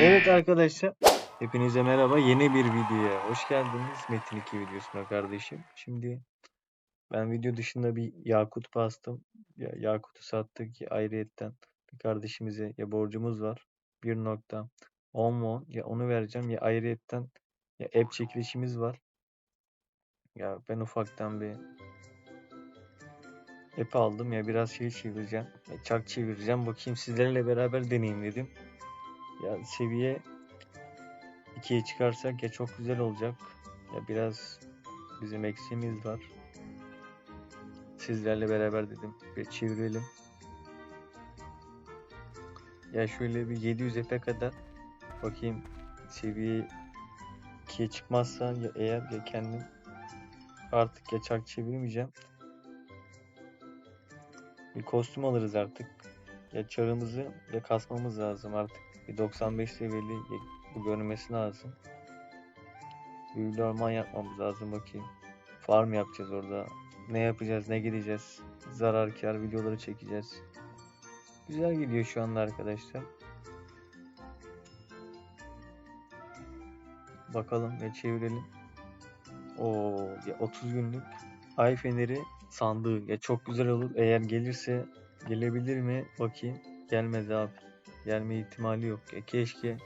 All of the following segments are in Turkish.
Evet arkadaşlar, hepinize merhaba. Yeni bir videoya hoş geldiniz. Metin 2 videosuna kardeşim. Şimdi ben video dışında bir yakut bastım. Ya, yakutu sattık. Ya, ayrıyetten bir kardeşimize ya borcumuz var. 1.10 won. Ya onu vereceğim. Ya ayrıyetten ya app çekilişimiz var. Ya ben ufaktan bir app aldım. Ya biraz şey çevireceğim. Ya çark çevireceğim. Bakayım sizlerle beraber deneyimledim. Ya seviye 2'ye çıkarsak ya çok güzel olacak. Ya biraz bizim eksiğimiz var. Sizlerle beraber dedim ve çevirelim. Ya şöyle bir 700 epe kadar bakayım seviye 2'ye çıkmazsa ya eğer ya kendim artık ya çark çevirmeyeceğim. Bir kostüm alırız artık. Ya çarımızı ya kasmamız lazım artık. Bir 95 seviyeli bu görünmesi lazım. Büyülü orman yapmamız lazım bakayım. Farm yapacağız orada. Ne yapacağız, ne gideceğiz. Zararkar videoları çekeceğiz. Güzel gidiyor şu anda arkadaşlar. Bakalım ve çevirelim. Oo, ya 30 günlük ay feneri sandığı. Ya çok güzel olur. Eğer gelirse gelebilir mi? Bakayım. Gelmez abi. Gelme ihtimali yok. Ya keşke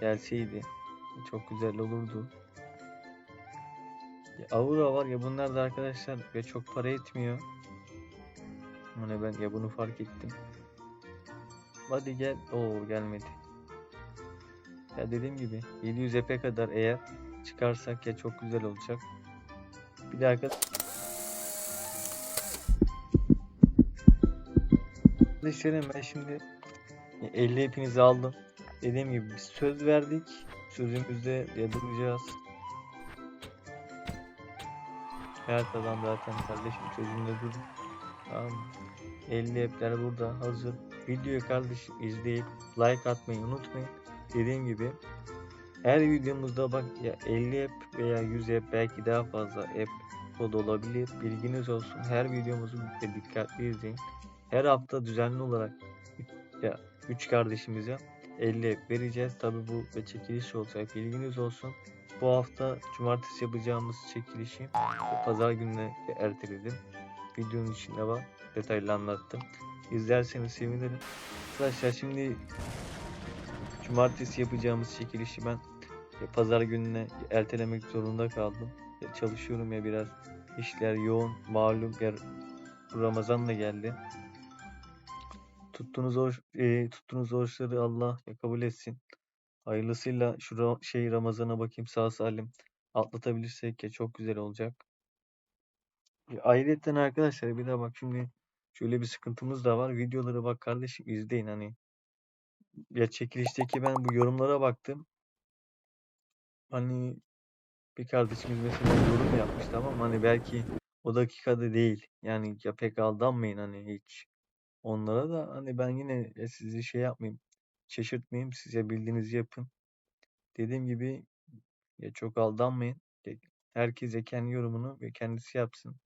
gelseydi. Çok güzel olurdu. Ya Aura var ya bunlar da arkadaşlar ve çok para etmiyor. Hani ben ya bunu fark ettim. Hadi gel. Oo gelmedi. Ya dediğim gibi 700 epe kadar eğer çıkarsak ya çok güzel olacak. Bir de arkadaşlar Kardeşlerim ben şimdi 50 hepinizi aldım. Dediğim gibi biz söz verdik. Sözümüzde ya duracağız. Her adam zaten kardeşim sözünde dur. Tamam. 50 hepler burada hazır. Videoyu kardeşim izleyip like atmayı unutmayın. Dediğim gibi her videomuzda bak ya 50 app veya 100 app belki daha fazla app kod olabilir. Bilginiz olsun. Her videomuzu dikkatli izleyin. Her hafta düzenli olarak ya 3 kardeşimize 50 app vereceğiz. Tabi bu ve çekiliş olacak. Bilginiz olsun. Bu hafta cumartesi yapacağımız çekilişi pazar gününe erteledim. Videonun içinde var. Detaylı anlattım. İzlerseniz sevinirim. Arkadaşlar şimdi cumartesi yapacağımız çekilişi ben pazar gününe ertelemek zorunda kaldım. Çalışıyorum ya biraz işler yoğun malum Ramazan da geldi. Tuttuğunuz oruç, e, tuttuğunuz oruçları Allah kabul etsin. Hayırlısıyla şu şey Ramazan'a bakayım sağ salim atlatabilirsek ya çok güzel olacak. Ya ayrıyetten arkadaşlar bir de bak şimdi şöyle bir sıkıntımız da var. Videoları bak kardeşim izleyin hani. Ya çekilişteki ben bu yorumlara baktım. Hani bir kardeşimiz mesela yorum yapmış tamam? Hani belki o dakikada değil. Yani ya pek aldanmayın hani hiç. Onlara da hani ben yine ya sizi şey yapmayayım. Şaşırtmayayım. Size bildiğinizi yapın. Dediğim gibi ya çok aldanmayın. Herkes ya kendi yorumunu ve kendisi yapsın.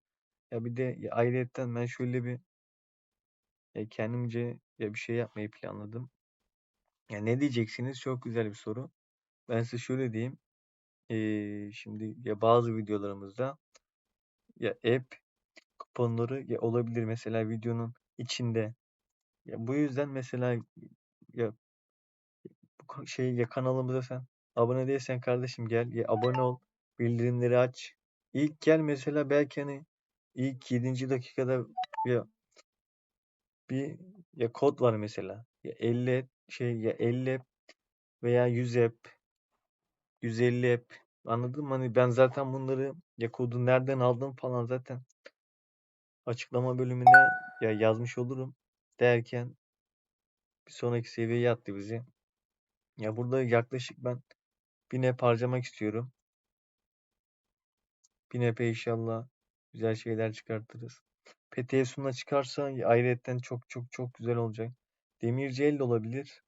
Ya bir de ya ayrıyetten ben şöyle bir ya kendimce ya bir şey yapmayı planladım. Ya ne diyeceksiniz? Çok güzel bir soru. Ben size şöyle diyeyim. Ee, şimdi ya bazı videolarımızda ya app kuponları ya olabilir mesela videonun içinde. Ya bu yüzden mesela ya bu şey ya kanalımıza sen abone değilsen kardeşim gel ya abone ol bildirimleri aç. İlk gel mesela belki hani ilk 7. dakikada ya bir ya kod var mesela. Ya 50 şey ya 50 veya 100 app 150 app anladın mı? Hani ben zaten bunları ya kodu nereden aldım falan zaten açıklama bölümüne ya yazmış olurum derken bir sonraki seviyeye attı bizi. Ya burada yaklaşık ben 1000 app harcamak istiyorum. 1000 app'e inşallah güzel şeyler çıkartırız. PT'ye Suna çıkarsa ayrıyetten çok çok çok güzel olacak. Demirci el de olabilir.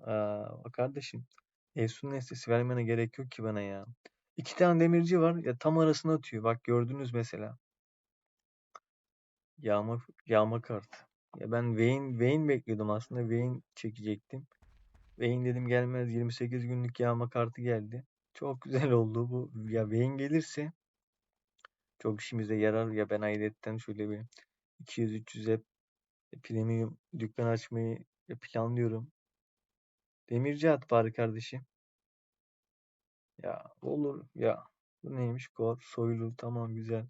Aa, kardeşim Efsun nesnesi vermene gerek yok ki bana ya. İki tane demirci var ya tam arasına atıyor. Bak gördünüz mesela. Yağma yağma kart. Ya ben Vayne Vayne bekliyordum aslında. Vayne çekecektim. Vayne dedim gelmez 28 günlük yağma kartı geldi. Çok güzel oldu bu. Ya Vayne gelirse çok işimize yarar. Ya ben ayrıyetten şöyle bir 200-300 hep premium dükkan açmayı planlıyorum. Demirci at bari kardeşim. Ya olur ya. Bu neymiş? Kor, soylu tamam güzel.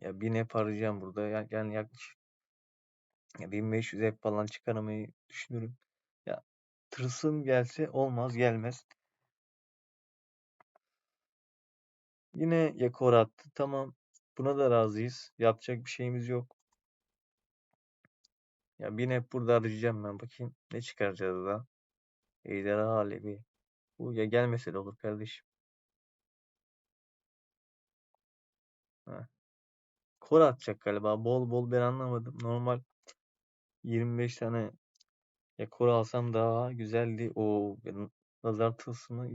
Ya bir ne harcayacağım burada. Ya, yani yaklaşık ya 1500 hep falan çıkarmayı düşünüyorum. Ya tırsım gelse olmaz gelmez. Yine Yakor attı. Tamam. Buna da razıyız. Yapacak bir şeyimiz yok. Ya bir hep burada arayacağım ben. Bakayım ne çıkaracağız da. Ejderha Alevi. Bu ya gelmese de olur kardeşim. Ha. Kor atacak galiba. Bol bol ben anlamadım. Normal 25 tane ya kor alsam daha güzeldi. O nazar tılsımı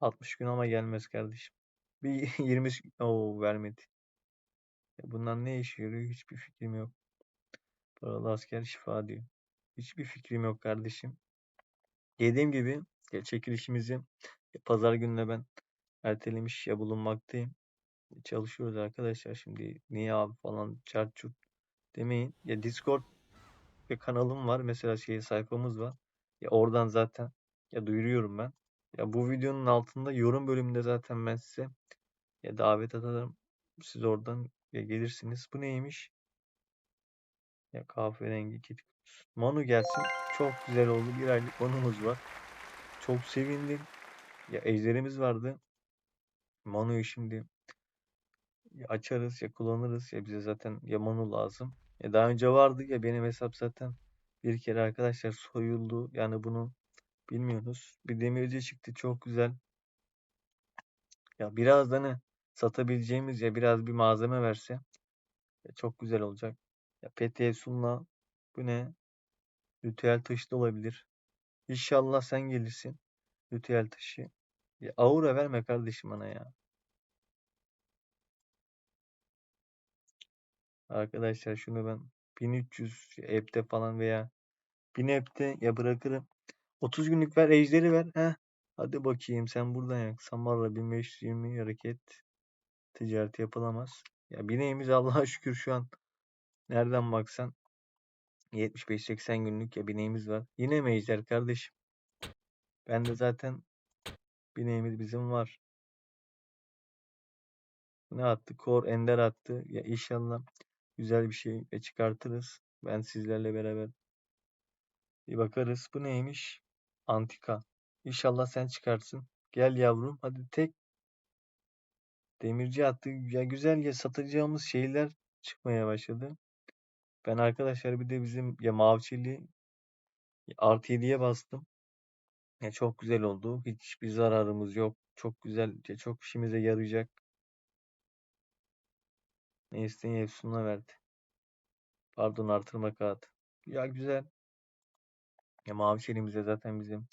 60 gün ama gelmez kardeşim. Bir 20 o vermedi. Ya bundan ne işe yarıyor hiçbir fikrim yok. Paralı asker şifa diyor. Hiçbir fikrim yok kardeşim. Dediğim gibi ya çekilişimizi pazar gününe ben ertelemiş ya bulunmaktayım. Çalışıyoruz arkadaşlar şimdi niye abi falan çart demeyin. Ya Discord ve kanalım var. Mesela şey sayfamız var. Ya oradan zaten ya duyuruyorum ben. Ya bu videonun altında yorum bölümünde zaten ben size ya davet atarım. Siz oradan ya gelirsiniz. Bu neymiş? Ya kahverengi kutusu. Manu gelsin. Çok güzel oldu. Bir aylık Manu'muz var. Çok sevindim. Ya ejderimiz vardı. Manu'yu şimdi açarız ya kullanırız ya bize zaten ya Manu lazım. Ya daha önce vardı ya benim hesap zaten bir kere arkadaşlar soyuldu. Yani bunu bilmiyoruz. Bir demirci çıktı çok güzel. Ya biraz da ne satabileceğimiz ya biraz bir malzeme verse ya çok güzel olacak. Ya PT Sun'la bu ne? Ritüel taşı da olabilir. İnşallah sen gelirsin. Ritüel taşı. Ya aura verme kardeşim bana ya. Arkadaşlar şunu ben 1300 app'te falan veya 1000 app'te ya bırakırım. 30 günlük ver ejderi ver. Heh. Hadi bakayım sen buradan yak. Samarla 1520 hareket ticareti yapılamaz. Ya bineğimiz Allah'a şükür şu an nereden baksan 75-80 günlük ya bineğimiz var. Yine mi ejder kardeşim? Ben de zaten bineğimiz bizim var. Ne attı? Kor Ender attı. Ya inşallah güzel bir şey ve çıkartırız. Ben sizlerle beraber bir bakarız. Bu neymiş? Antika. İnşallah sen çıkarsın. Gel yavrum. Hadi tek demirci attı. Ya güzel ya satacağımız şeyler çıkmaya başladı. Ben arkadaşlar bir de bizim ya mavçili artı 7'ye bastım. Ya çok güzel oldu. Hiçbir zararımız yok. Çok güzel. Ya çok işimize yarayacak. Ne isteğin Efsun'a verdi. Pardon artırma kağıt. Ya güzel. Ya mavi çelimizde zaten bizim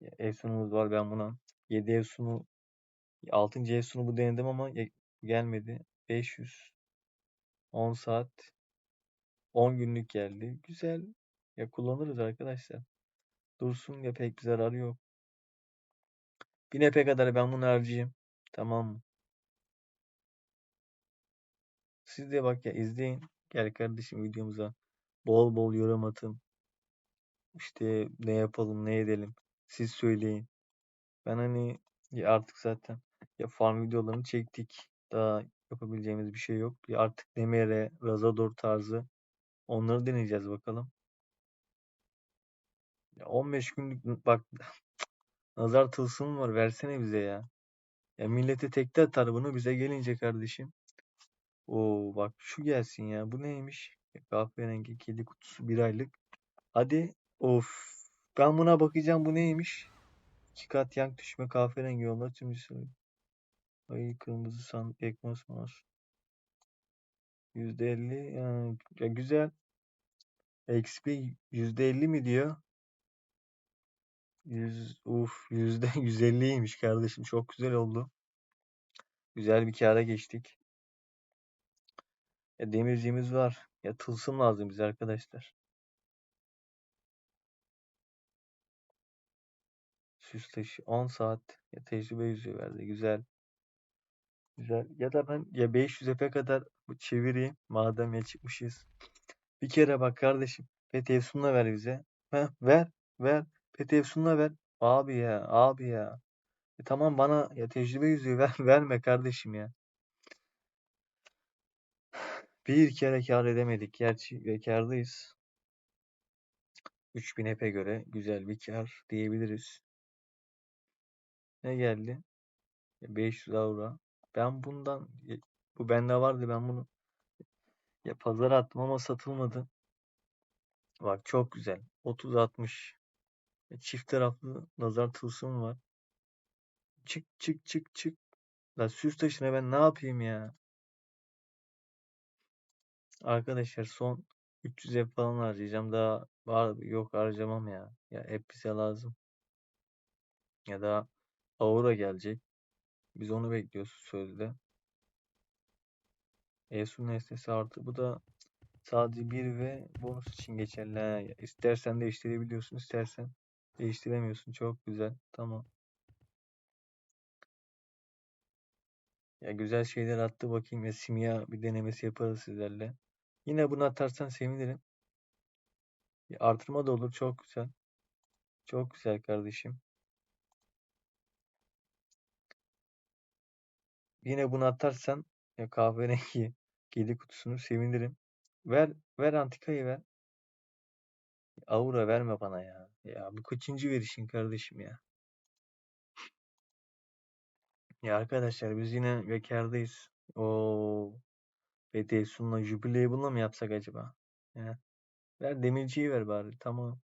ya Efsun'umuz var. Ben buna 7 Efsun'u 6. Efsun'u bu denedim ama gelmedi. 500 10 saat 10 günlük geldi. Güzel. Ya kullanırız arkadaşlar. Dursun ya pek bir zararı yok. Bir nepe kadar ben bunu harcayayım. Tamam mı? Siz de bak ya izleyin. Gel kardeşim videomuza. Bol bol yorum atın. İşte ne yapalım ne edelim. Siz söyleyin. Ben hani ya artık zaten ya farm videolarını çektik. Daha yapabileceğimiz bir şey yok. Ya artık Demere, Razador tarzı onları deneyeceğiz bakalım. Ya 15 günlük bak nazar tılsımı var versene bize ya. Ya millete tekte atar bunu bize gelince kardeşim. Oo bak şu gelsin ya. Bu neymiş? Kahverengi kedi kutusu bir aylık. Hadi. Of. Ben buna bakacağım. Bu neymiş? İki kat yank düşme kahverengi yollar tüm Ay kırmızı san ekmos mouse. %50 yani ya güzel. XP %50 mi diyor? 100 uf yüzde %150'ymiş kardeşim. Çok güzel oldu. Güzel bir kâra geçtik. Ya demircimiz var. Ya tılsım lazım bize arkadaşlar. Süs taşı 10 saat ya tecrübe yüzüğü verdi. Güzel. Güzel. Ya da ben ya 500 epe kadar çevireyim. Madem ya çıkmışız. Bir kere bak kardeşim. Pet Efsun'la ver bize. Heh, ver. Ver. Pet Efsun'la ver. Abi ya. Abi ya. E tamam bana ya tecrübe yüzüğü ver, verme kardeşim ya. Bir kere kar edemedik. Gerçi ve kârdayız. 3000 epe göre güzel bir kar diyebiliriz. Ne geldi? 500 avro. Ben bundan bu bende vardı ben bunu ya pazara attım ama satılmadı. Bak çok güzel. 30 60. Çift taraflı nazar tılsım var. Çık çık çık çık. La süs taşına ben ne yapayım ya? Arkadaşlar son 300 ev falan harcayacağım. Daha var yok harcamam ya. Ya hep bize lazım. Ya da Aura gelecek. Biz onu bekliyoruz sözde. Esun nesnesi artı. Bu da sadece bir ve bonus için geçerli. Ya İstersen değiştirebiliyorsun. istersen değiştiremiyorsun. Çok güzel. Tamam. Ya güzel şeyler attı bakayım ya simya bir denemesi yaparız sizlerle. Yine bunu atarsan sevinirim. Ya artırma da olur. Çok güzel. Çok güzel kardeşim. Yine bunu atarsan ya kahverengi kedi kutusunu sevinirim. Ver ver antikayı ver. Aura verme bana ya. Ya bu kaçıncı verişin kardeşim ya. Ya arkadaşlar biz yine bekardayız. O BT Sun'la Jubilee'la mı yapsak acaba? Ya. Ver demirciyi ver bari. Tamam.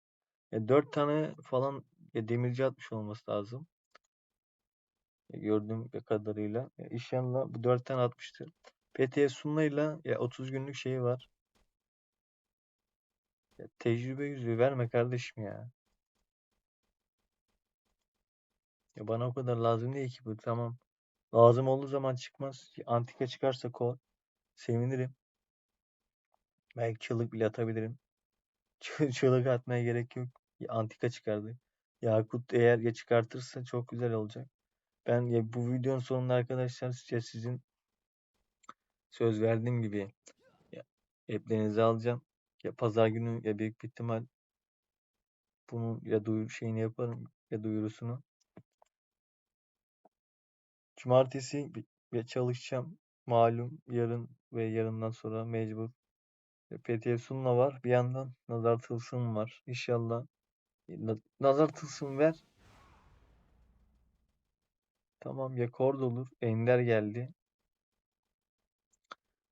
Ya dört tane falan ya demirci atmış olması lazım. Ya gördüğüm kadarıyla. Ya inşallah bu dört tane atmıştır. PT Sun'la ya 30 günlük şeyi var. Ya tecrübe yüzüğü verme kardeşim ya. Ya bana o kadar lazım değil ki bu. Tamam. Lazım olduğu zaman çıkmaz. Antika çıkarsa kol. Sevinirim. Belki çığlık bile atabilirim. Çığ- Çığlık atmaya gerek yok. Antika çıkardı. Yakut eğer ya çıkartırsa çok güzel olacak. Ben ya bu videonun sonunda arkadaşlar ya sizin söz verdiğim gibi ya app'lerinizi alacağım. Ya pazar günü ya büyük bir ihtimal bunun ya duyur şeyini yaparım ya duyurusunu. Cumartesi ya çalışacağım. Malum yarın ve yarından sonra mecbur. E, PT Sun'la var. Bir yandan Nazar Tılsım var. İnşallah e, Na- Nazar Tılsım ver. Tamam ya Kord olur. Ender geldi.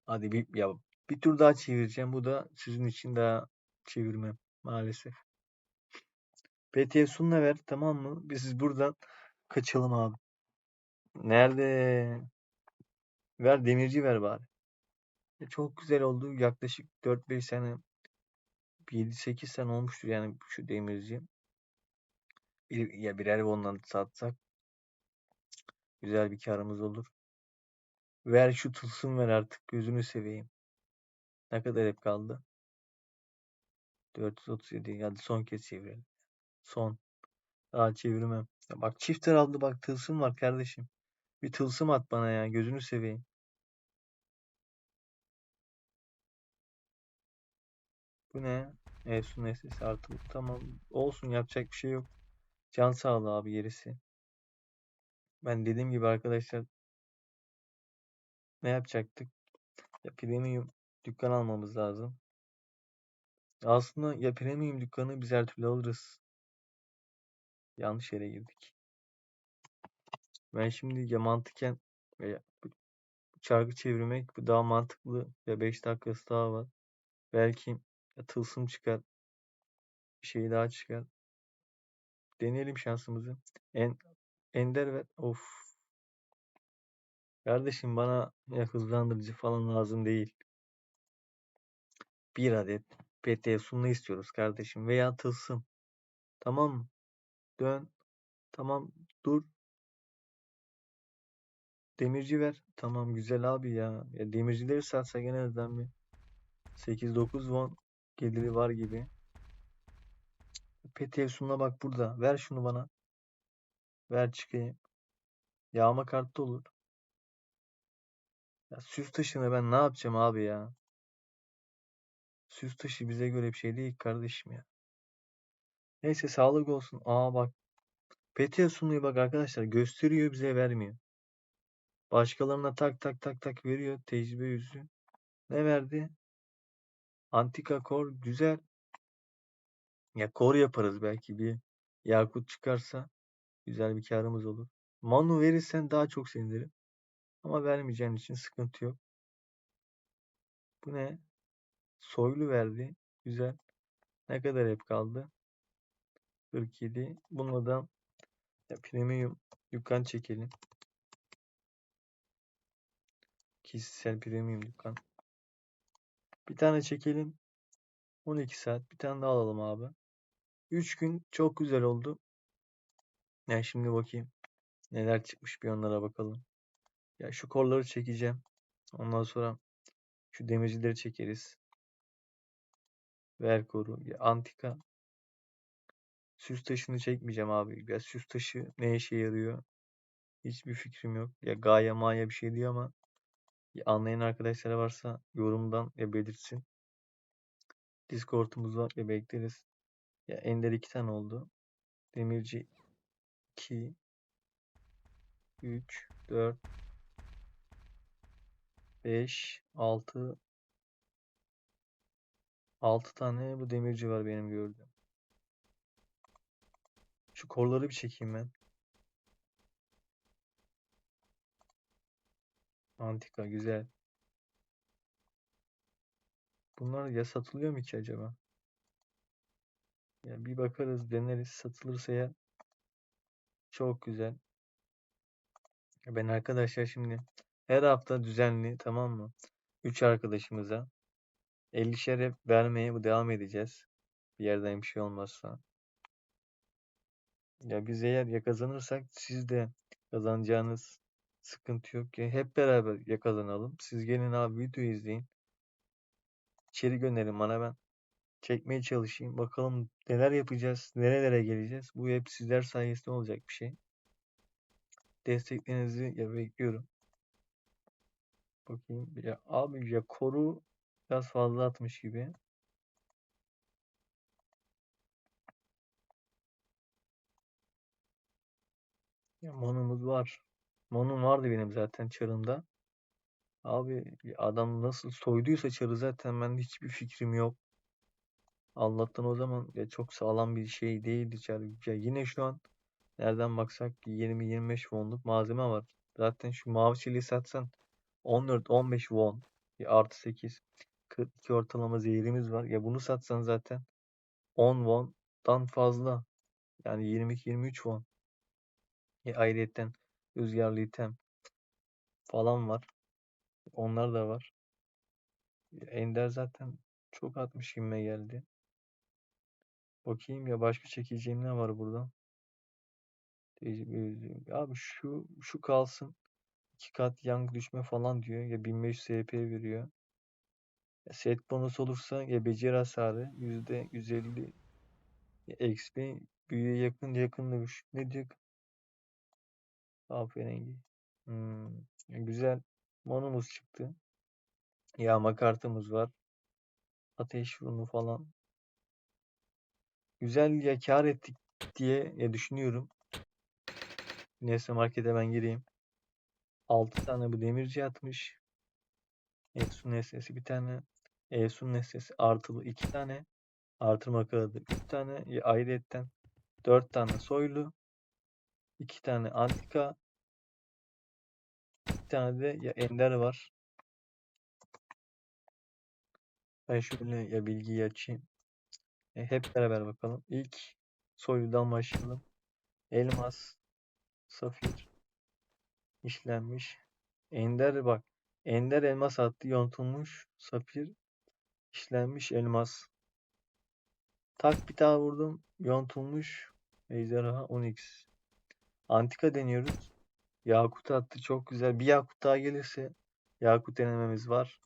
Hadi bir ya bir tur daha çevireceğim. Bu da sizin için daha çevirmem maalesef. PT Sun'la ver tamam mı? Biz siz buradan kaçalım abi. Nerede? Ver demirci ver bari. E, çok güzel oldu. Yaklaşık 4-5 sene 7-8 sene olmuştur yani şu demirci. Bir, ya birer ondan satsak güzel bir karımız olur. Ver şu tılsım ver artık gözünü seveyim. Ne kadar hep kaldı? 437. Hadi son kez çevirelim. Son. Daha çevirmem. Ya bak çifter aldı bak tılsım var kardeşim. Bir tılsım at bana ya gözünü seveyim. Bu ne? Efsun SS artı. Tamam olsun yapacak bir şey yok. Can sağlığı abi gerisi. Ben dediğim gibi arkadaşlar ne yapacaktık? Ya premium dükkan almamız lazım. Aslında ya premium dükkanı biz her türlü alırız. Yanlış yere girdik. Ben şimdi ya mantıken veya çarkı çevirmek daha mantıklı. Ya 5 dakikası daha var. Belki ya tılsım çıkar. Bir şey daha çıkar. Deneyelim şansımızı. En Ender ve of. Kardeşim bana ya hızlandırıcı falan lazım değil. Bir adet PT sunna istiyoruz kardeşim veya tılsım. Tamam mı? Dön. Tamam dur. Demirci ver. Tamam güzel abi ya. Ya demircileri satsa gene azından bir 8-9 won geliri var gibi. PT sunna bak burada. Ver şunu bana. Ver çıkayım. Yağma kartı olur. Ya süs taşına ben ne yapacağım abi ya? Süs taşı bize göre bir şey değil kardeşim ya. Neyse sağlık olsun. Aa bak. Petya sunuyor bak arkadaşlar. Gösteriyor bize vermiyor. Başkalarına tak tak tak tak veriyor. Tecrübe yüzü. Ne verdi? Antika kor güzel. Ya kor yaparız belki bir yakut çıkarsa güzel bir karımız olur. Manu verirsen daha çok sevinirim. Ama vermeyeceğin için sıkıntı yok. Bu ne? Soylu verdi. Güzel. Ne kadar hep kaldı? 47. Bununla da ya premium dükkan çekelim. Kişisel premium dükkan. Bir tane çekelim. 12 saat. Bir tane daha alalım abi. 3 gün çok güzel oldu. Ya şimdi bakayım. Neler çıkmış bir onlara bakalım. Ya şu kolları çekeceğim. Ondan sonra şu demircileri çekeriz. Ver koru. Ya antika. Süs taşını çekmeyeceğim abi. Ya süs taşı ne işe yarıyor? Hiçbir fikrim yok. Ya gaye maya bir şey diyor ama anlayan arkadaşlar varsa yorumdan ya belirtsin. Discord'umuz var ya bekleriz. Ya Ender iki tane oldu. Demirci 2 3 4 5 6 6 tane bu demirci var benim gördüğüm. Şu korları bir çekeyim ben. Antika güzel. Bunlar ya satılıyor mu ki acaba? Ya bir bakarız, deneriz. Satılırsa ya çok güzel. Ben arkadaşlar şimdi her hafta düzenli tamam mı? 3 arkadaşımıza 50'şer hep vermeye bu devam edeceğiz. Bir yerden bir şey olmazsa. Ya biz eğer ya kazanırsak siz de kazanacağınız sıkıntı yok ki. Hep beraber ya kazanalım. Siz gelin abi videoyu izleyin. İçeri gönderin bana ben çekmeye çalışayım. Bakalım neler yapacağız, nerelere geleceğiz. Bu hep sizler sayesinde olacak bir şey. Desteklerinizi ya bekliyorum. Bakayım. Ya abi ya koru biraz fazla atmış gibi. Ya manumuz var. Manum vardı benim zaten çarımda. Abi adam nasıl soyduysa çarı zaten bende hiçbir fikrim yok. Allah'tan o zaman ya çok sağlam bir şey değildi çar. Ya yine şu an nereden baksak 20-25 wonluk malzeme var. Zaten şu mavi çeliği satsan 14-15 won. Ya artı 8. 42 ortalama zehirimiz var. Ya bunu satsan zaten 10 won'dan fazla. Yani 22-23 won. Ya ayrıyetten rüzgarlı item falan var. Onlar da var. Ender zaten çok atmış gibime geldi. Bakayım ya başka çekeceğim ne var buradan? Yüzüğü. Abi şu şu kalsın. 2 kat yank düşme falan diyor. Ya 1500 SP veriyor. Set bonus olursa ya beceri hasarı %150 ya XP büyüye yakın yakın dövüş. Ne diyor? Kahverengi. Hmm, güzel. Monumuz çıktı. Yağma kartımız var. Ateş runu falan. Güzel ya kar ettik diye ya düşünüyorum. Neyse markete ben gireyim. 6 tane bu demirci atmış. Efsun nesnesi bir tane. Efsun nesnesi artılı 2 tane. Artırma kağıdı 3 tane. Ya ayrıyetten 4 tane soylu. 2 tane antika. Bir tane de ya ender var. Ben şöyle ya bilgiyi açayım. E, hep beraber bakalım. İlk soyludan başlayalım. Elmas, safir, işlenmiş. Ender bak. Ender elmas attı. Yontulmuş safir, işlenmiş elmas. Tak bir daha vurdum. Yontulmuş ejderha 10x. Antika deniyoruz. Yakut attı. Çok güzel. Bir yakut daha gelirse yakut denememiz var.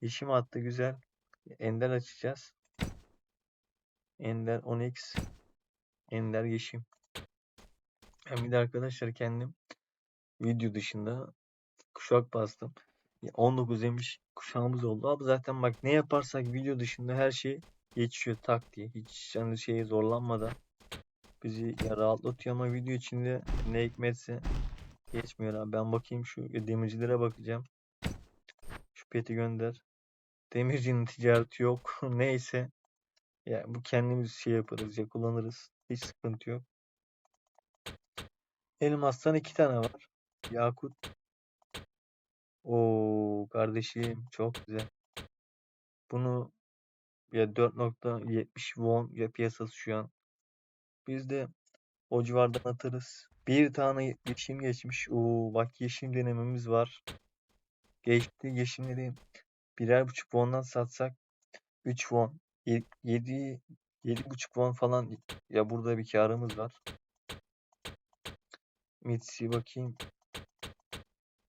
Yeşim attı. Güzel. Ender açacağız. Ender 10x. Ender yeşim. Ben bir de arkadaşlar kendim video dışında kuşak bastım. Ya 19 demiş kuşağımız oldu. Abi zaten bak ne yaparsak video dışında her şey geçiyor tak diye. Hiç hani şeye zorlanmadan bizi ya rahatlatıyor ama video içinde ne hikmetse geçmiyor abi. Ben bakayım şu demircilere bakacağım. Şu peti gönder. Demircinin ticareti yok. Neyse. Ya bu kendimiz şey yaparız ya kullanırız. Hiç sıkıntı yok. Elmastan iki tane var. Yakut. Oo kardeşim çok güzel. Bunu ya 4.70 won ya piyasası şu an. Biz de o civardan atarız. Bir tane yeşim geçmiş. Oo bak yeşim denememiz var. Geçti yeşimleri birer buçuk won'dan satsak 3 won. 7 7 buçuk won falan ya burada bir karımız var. Mitsi bakayım.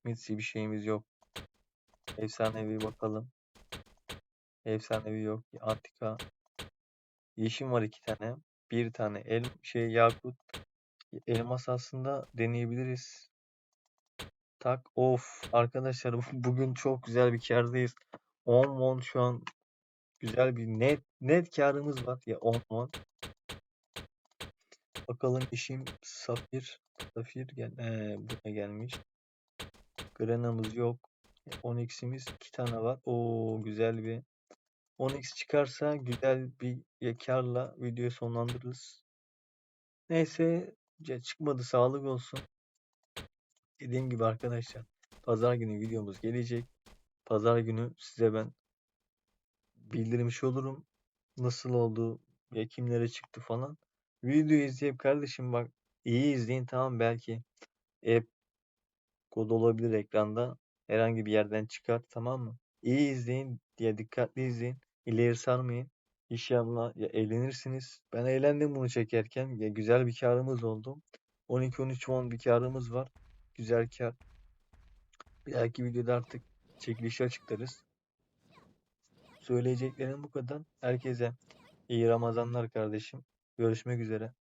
Mitsi bir şeyimiz yok. Efsanevi bakalım. Efsanevi yok. Antika. Yeşim var iki tane. Bir tane el şey yakut. Elmas aslında deneyebiliriz. Tak of arkadaşlar bugün çok güzel bir kârdayız. 10 won şu an güzel bir net net karımız var ya 10 won. Bakalım işim safir safir gel ee, buna gelmiş. Granamız yok. 10x'imiz iki tane var. Oo güzel bir 10x çıkarsa güzel bir karla videoyu sonlandırırız. Neyse çıkmadı sağlık olsun. Dediğim gibi arkadaşlar pazar günü videomuz gelecek. Pazar günü size ben bildirmiş olurum. Nasıl oldu ya kimlere çıktı falan. Videoyu izleyip kardeşim bak iyi izleyin tamam belki app kod olabilir ekranda. Herhangi bir yerden çıkar tamam mı? İyi izleyin diye dikkatli izleyin. İleri sarmayın. İnşallah ya eğlenirsiniz. Ben eğlendim bunu çekerken. Ya güzel bir karımız oldu. 12-13 won bir karımız var. Güzel kar. Bir dahaki videoda artık çekilişi açıklarız. Söyleyeceklerim bu kadar. Herkese iyi Ramazanlar kardeşim. Görüşmek üzere.